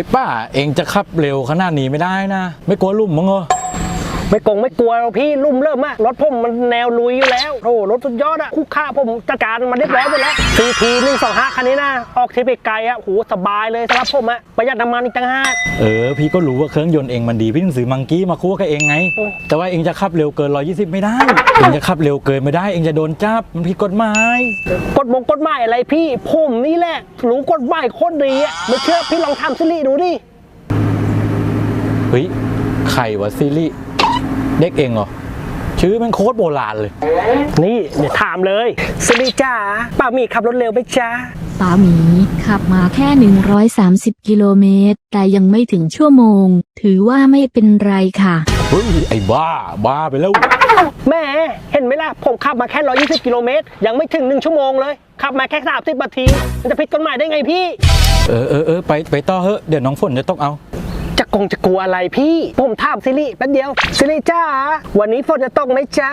ฮ้ยป้าเองจะขับเร็วขนาดนี้ไม่ได้นะ ไม่กลัวลุ่มมั้งเหรอ ไม่กงไม่กลัวหรอกพี่ลุ่มเริ่มมากรถผมมันแนวลุยอยู่แล้วโอ้โหรถสุดยอดอะคู่ค่าผมจัดการมันเรียบร้อยหมดแล้วซีทีหนึ่งสองห้าคันนี้นะออกทริปไปไกลอะโหสบายเลยสำหรับผมอะประหยัดน้ำมันอีกตั้งห้าเออพี่ก็รู้ว่าเครื่องยนต์เองมันดีพี่ถึงซื้อมังกี้มาคู่กับเองไงโอ้แต่ว่าเองจะขับเร็วเกิน 120 ไม่ได้เองจะขับเร็วเกินไม่ได้เองจะโดนจับมันผิดกฎหมายกฎมงกฎหมายอะไรพี่ผมนี่แหละรู้กฎหมายโคตรดีอะไม่เชื่อพี่ลองทำซิริดูดิเฮ้ยใครวะซีรีส์ เด็กเองเหรอ ชื่อมันโคตรโบราณเลย นี่เดี๋ยวถามเลยซิริจ้าป้ามีขับรถเร็วไหมจ้าป๋าหมีขับมาแค่ 130 กิโลเมตร แต่ยังไม่ถึงชั่วโมง ถือว่าไม่เป็นไรค่ะ เฮ้ย ไอ้บ้า บ้าไปแล้วแม่เห็นไหมล่ะ ผมขับมาแค่ 120 กิโลเมตร ยังไม่ถึง 1 ชั่วโมงเลย ขับมาแค่ 30นาที มันจะผิดกฎหมายได้ไงพี่ เออเออเออไปไปต่อเถอะเดี๋ยวน้องฝนจะต้องเอาจะ กงจะกลัวอะไรพี่ ผมถามซิริแป๊บเดียวซิริจ้าวันนี้ฝนจะตกไหมจ้า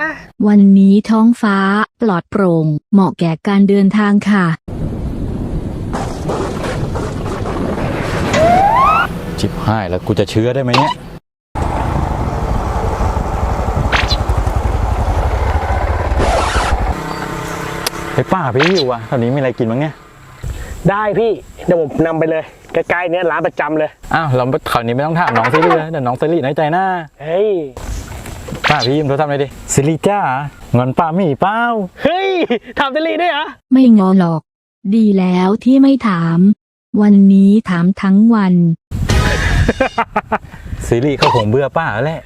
วันนี้ท้องฟ้าปลอดโปร่ง เหมาะแก่การเดินทางค่ะชิบหายแล้วกูจะเชื้อได้ไหมเนี่ยไปป้าไปหิวอะตอนนี้มีอะไรกินบ้างเนี่ย ได้พี่ เดี๋ยวผมนำไปเลย ใกล้ๆเนี้ยร้านประจำเลยอ้าวเราคราวนี้ไม่ต้องถามน้องซิลี่เลยเดี๋ยวน้องซิลี่น้อยใจหน้าเฮ้ยป้าพี่ยิมโทรศัพท์เลยดิซิลี่จ้างอนป้ามีเป้าเฮ้ยถามซิริด้วยเหรอไม่งอหรอก ดีแล้วที่ไม่ถาม วันนี้ถามทั้งวันซิลี่เขาคงเบื่อป้าแล้วแหละ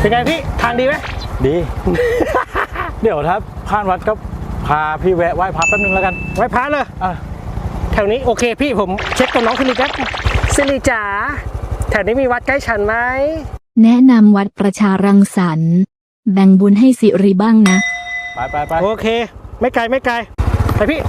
เป็นไงพี่ทางดีไหมดี เดี๋ยวถ้าผ่านวัดก็พาพี่แวะไหว้พระแป๊บนึงแล้วกันไว้พาเลยอะแถวนี้โอเคพี่ผมเช็คตัวน้องซิริแป๊บซิริจ๋าแถวนี้มีวัดใกล้ฉันไหมแนะนำวัดประชารังสรรค์ แบ่งบุญให้สิริบ้างนะ ไปไปไปโอเค ไม่ไกลไม่ไกลไปพี่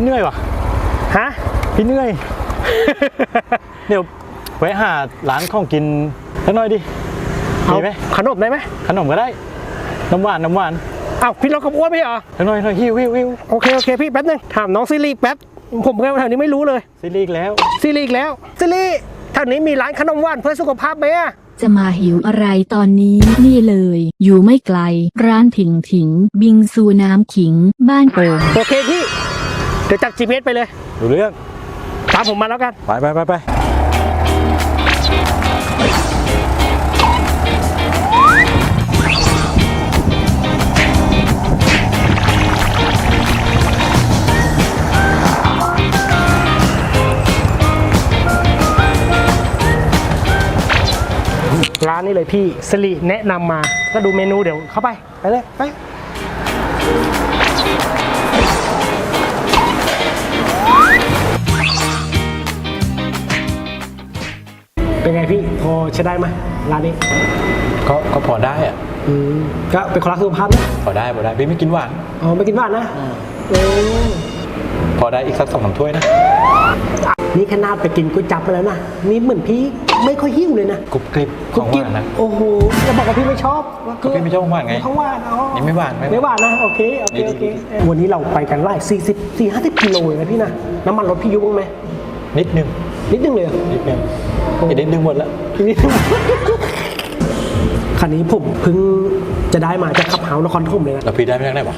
พี่เหนื่อยวะฮะพี่เหนื่อย เดี๋ยวแวะหาร้านของกินสักหน่อยดิเอามีไหมขนมได้ไหมขนมก็ได้ น้ำหวานน้ำหวานเอ้าพี่เรากับอ้วนพี่เหรอสักหน่อยหน่อยหิวหิวหิวโอเคโอเคพี่แป๊บนึงถามน้องซิริแป๊บผมแค่แถวนี้ไม่รู้เลยซิลี่อีกแล้วซิริอีกแล้วซิริแถวนี้มีร้านขนมหวานเพื่อสุขภาพไหมอะจะมาหิวอะไรตอนนี้นี่เลย อยู่ไม่ไกล ร้านถิงถิง บิงซูน้ำขิง บ้านโป่งโอเคพี่ เดี๋ยวจัด GPS ไปเลยดูเรื่องตามผมมาแล้วกัน ไปไปไปไปร้านนี้เลยพี่สิริแนะนำมา ก็ดูเมนูเดี๋ยวเข้าไป ไปเลย ไป ใช้ได้ไหมร้านนี้ก็ก็พอได้อะอืมก็เป็นคนรักสุขภาพนะพอได้พอได้พี่ไม่กินหวาน อ๋อไม่กินหวานนะโอ้พอได้อีกสักสองสามถ้วยนะ นี่ขนาดไปกินก๋วยจั๊บมาแล้วนะนี่เหมือนพี่ไม่ค่อยหิ้วเลยนะกรุบกริบของหวานนะโอ้โหจะบอกว่าพี่ไม่ชอบว่าก็พี่ไม่ชอบของหวานไงของหวานอ๋อนี่ไม่หวานไม่ไม่หวานหวานนะโอเคโอเคดีโอเคดีเออวันนี้เราไปกันไล่40 4 50กิโลเลยนะพี่นะน้ำมันรถพี่ยุบบ้างไหมนิดนึงนิดนึงเลยเหรอนิดนึงอีกนิดนึงหมดแล้ว นิดนึงคันนี้ผมเพิ่งจะได้มาจากขับเฮาส์นครปฐมเลยนะแล้วพี่ได้ไม่ได้ไหนวะ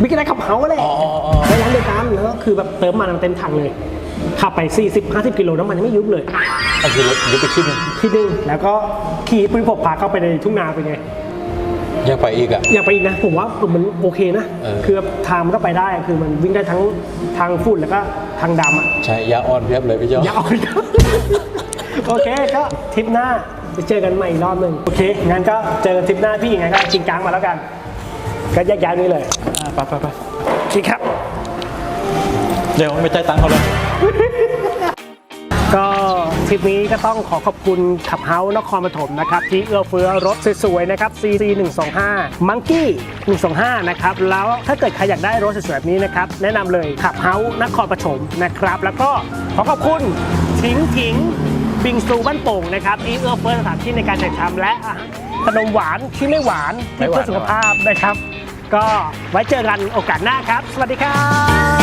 บิ๊กได้ขับเฮาส์แหละอ๋ออ๋ออ๋อในร้านเดียวกันแล้วก็คือแบบเติมมันเต็มถังเลย ขับไป 40 50 กิโลน้ำมันยังไม่ยุบเลยอันคือรถยุบไปชิ้นนึงทีนึงแล้วก็ขี่ปืนพกพาเข้าไปในทุ่งนาเป็นไง ยังไปอีกอะ อยากไปอีกนะ ผมว่ามันโอเคนะ เออ คือทางมันก็ไปได้คือมันวิ่งได้ทั้งทางฝุ่นแล้วก็ทางดำอะใช่ยาอ่อนเพียบเลยพี่เจ้าอย่าเอาเลยครับ โอเคก็ทริปหน้าไปเจอกันใหม่อีกรอบหนึ่งโอเคงั้นก็เจอกันทริปหน้าพี่ยังไงก็จริงจังมาแล้วกัน ก็แยกย้ายนี้เลยอะไปไปไปโอเคครับ เดี๋ยวไม่จ่ายตังค์เขาเลย ก็ทริปนี้ก็ต้องขอขอบคุณขับเฮาส์นครปฐมนะครับที่เอื้อเฟื้อรถสวยๆนะครับ CC 125 Monkey 125 นะครับ แล้วถ้าเกิดใครอยากได้รถสวยๆแบบนี้นะครับ แนะนำเลยขับเฮาส์นครปฐมนะครับ แล้วก็ขอขอบคุณถิงถิง บิงซูบ้านโป่งนะครับที่เอื้อเฟื้อสถานที่ในการจัดทำและขนมหวานที่ไม่หวานที่เพื่อสุขภาพนะครับ ก็ไว้เจอกันโอกาสหน้าครับ สวัสดีครับ